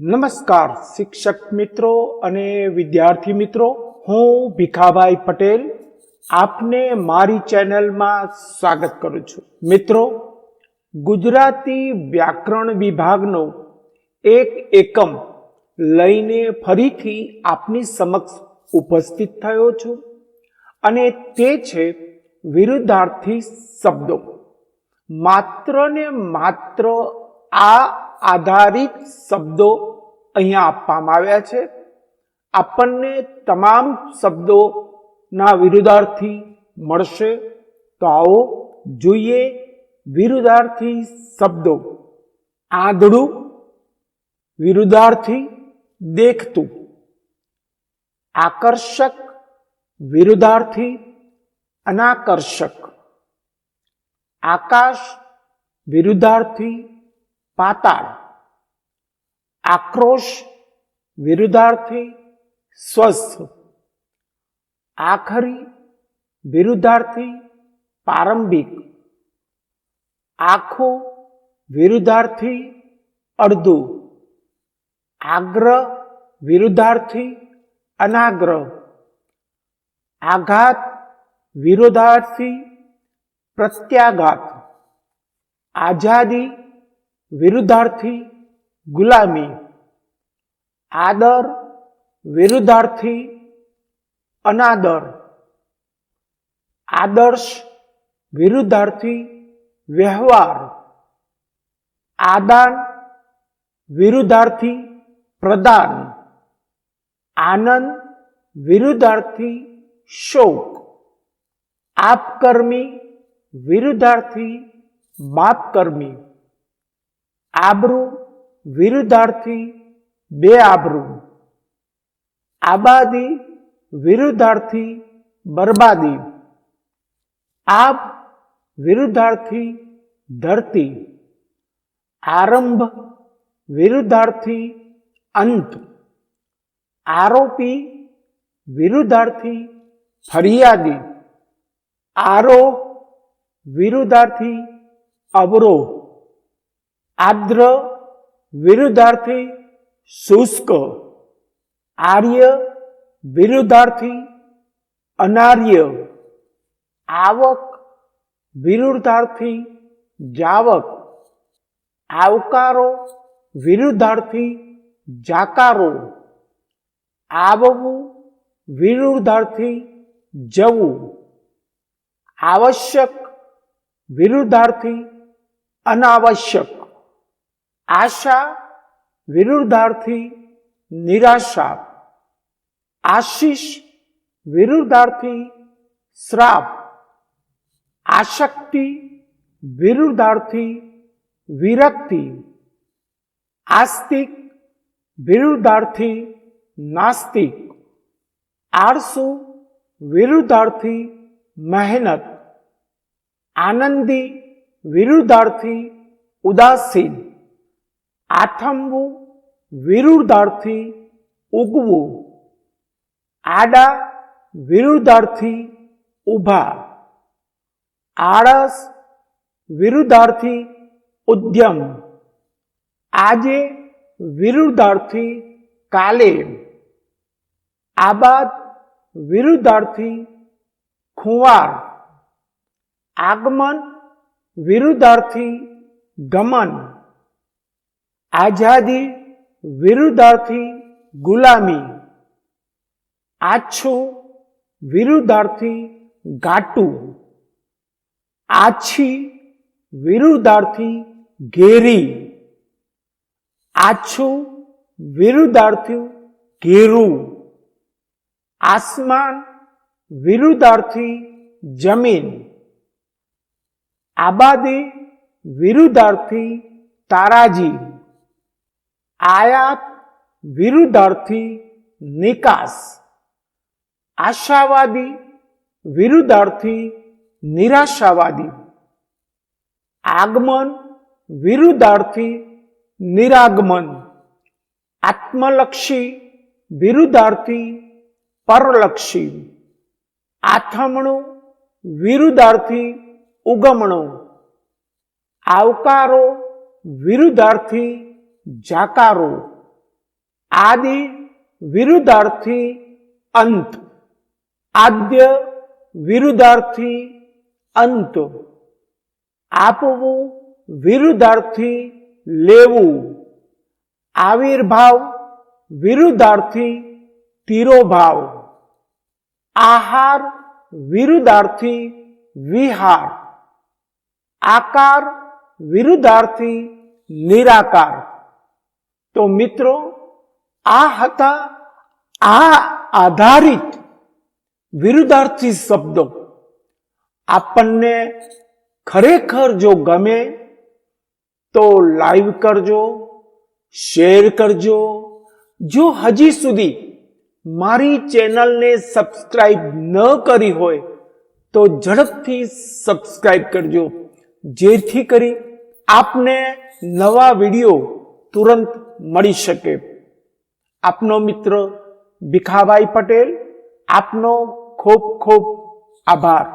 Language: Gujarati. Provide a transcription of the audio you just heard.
નમસ્કાર, શિક્ષક મિત્રો અને વિદ્યાર્થી મિત્રો. હું ભીખાભાઈ પટેલ. આપને મારી ચેનલમાં સ્વાગત કરું છું. મિત્રો, ગુજરાતી વ્યાકરણ વિભાગનો એક એકમ લઈને ફરીથી આપની સમક્ષ ઉપસ્થિત થયો છું અને તે છે વિરુદ્ધાર્થી શબ્દો. માત્ર ને માત્ર આ આધારિત શબ્દો અહીંયા આપવામાં આવ્યા છે. આપણને તમામ શબ્દોના વિરુદ્ધાર્થી મળશે. તો આવો જોઈએ વિરુદ્ધાર્થી શબ્દો. આંધળું વિરુદ્ધાર્થી દેખતું. આકર્ષક વિરુદ્ધાર્થી અનાકર્ષક. આકાશ વિરુદ્ધાર્થી પાતાળ આક્રોશ વિરુદ્ધાર્થી સ્વસ્થ આખરી વિરુદ્ધાર્થી પ્રારંભિક આખો વિરુદ્ધાર્થી અડધું આગ્રહ વિરુદ્ધાર્થી અનાગ્રહ આઘાત વિરોધાર્થી પ્રત્યાઘાત આઝાદી વિરુદ્ધાર્થી, ગુલામી. આદર, વિરુદ્ધાર્થી, અનાદર. આદર્શ, વિરુદ્ધાર્થી, વ્યવહાર. આદાન, વિરુદ્ધાર્થી, પ્રદાન. આનંદ, વિરુદ્ધાર્થી, શોક. આપકર્મી, વિરુદ્ધાર્થી, માપકર્મી. આબરૂ, વિરુદ્ધાર્થી, બે આબરૂ. આબાદી, વિરુદ્ધાર્થી, બરબાદી. આબ વિરુદ્ધાર્થી, ધરતી. આરંભ, વિરુદ્ધાર્થી, અંત. આરોપી, વિરુદ્ધાર્થી, ફરિયાદી. આરોહ, વિરુદ્ધાર્થી, અવરોહ. આદ્ર વિરુદ્ધાર્થી શુષ્ક, આર્ય વિરુદ્ધાર્થી અનાર્ય, આવક વિરુદ્ધાર્થી જાવક, આવકારો વિરુદ્ધાર્થી જાકારો, આવવું વિરુદ્ધાર્થી જવું, આવશ્યક વિરુદ્ધાર્થી અનાવશ્યક. આશા વિરુદ્ધાર્થી, નિરાશા. આશીષ વિરુદ્ધાર્થી, શ્રાપ. આશક્તિ વિરુદ્ધાર્થી, વિરક્તિ. આસ્તિક વિરુદ્ધાર્થી, નાસ્તિક. આળસુ વિરુદ્ધાર્થી, મહેનત. આનંદી વિરુદ્ધાર્થી, ઉદાસીન. આથમવું, વિરુદ્ધાર્થી ઉગવું. આડા, વિરુદ્ધાર્થી ઊભા આળસ, વિરુદ્ધાર્થી ઉદ્યમ. આજે, વિરુદ્ધાર્થી કાલે. આબાદ, વિરુદ્ધાર્થી ખુંવાર. આગમન, વિરુદ્ધાર્થી ગમન. આઝાદી વિરુદ્ધાર્થી ગુલામી, આછું વિરુદ્ધાર્થી ગાટું, આછી વિરુદ્ધાર્થી ઘેરી, આછું વિરુદ્ધાર્થી ઘેરું, આસમાન વિરુદ્ધાર્થી જમીન, આબાદી વિરુદ્ધાર્થી તારાજી. આયાત વિરુદ્ધાર્થી નિકાસ. આશાવાદી વિરુદ્ધાર્થી નિરાશાવાદી. આગમન વિરુદ્ધાર્થી નિરાગમન. આત્મલક્ષી વિરુદ્ધાર્થી પરલક્ષી. આથમણું વિરુદ્ધાર્થી ઉગમણું. આવકારો વિરુદ્ધાર્થી જાકારો, આદિ વિરુદ્ધાર્થી અંત, આદ્ય વિરુદ્ધાર્થી અંત. આપવું વિરુદ્ધાર્થી લેવું. આવિર્ભાવ વિરુદ્ધાર્થી તિરોભાવ. આહાર વિરુદ્ધાર્થી વિહાર. આકાર વિરુદ્ધાર્થી નિરાકાર. તો મિત્રો, આ હતા આ આધારિત વિરુદ્ધાર્થી શબ્દો. આપણને ખરેખર જો ગમે તો લાઈવ કરજો, શેર કરજો. જો હજી સુધી મારી ચેનલને સબસ્ક્રાઈબ ન કરી હોય, તો ઝડપથી સબસ્ક્રાઈબ કરજો. જેથી કરી આપને નવા વીડિયો તુરંત મળી શકે આપનો મિત્ર ભીખાભાઈ પટેલ આપનો ખૂબ ખૂબ આભાર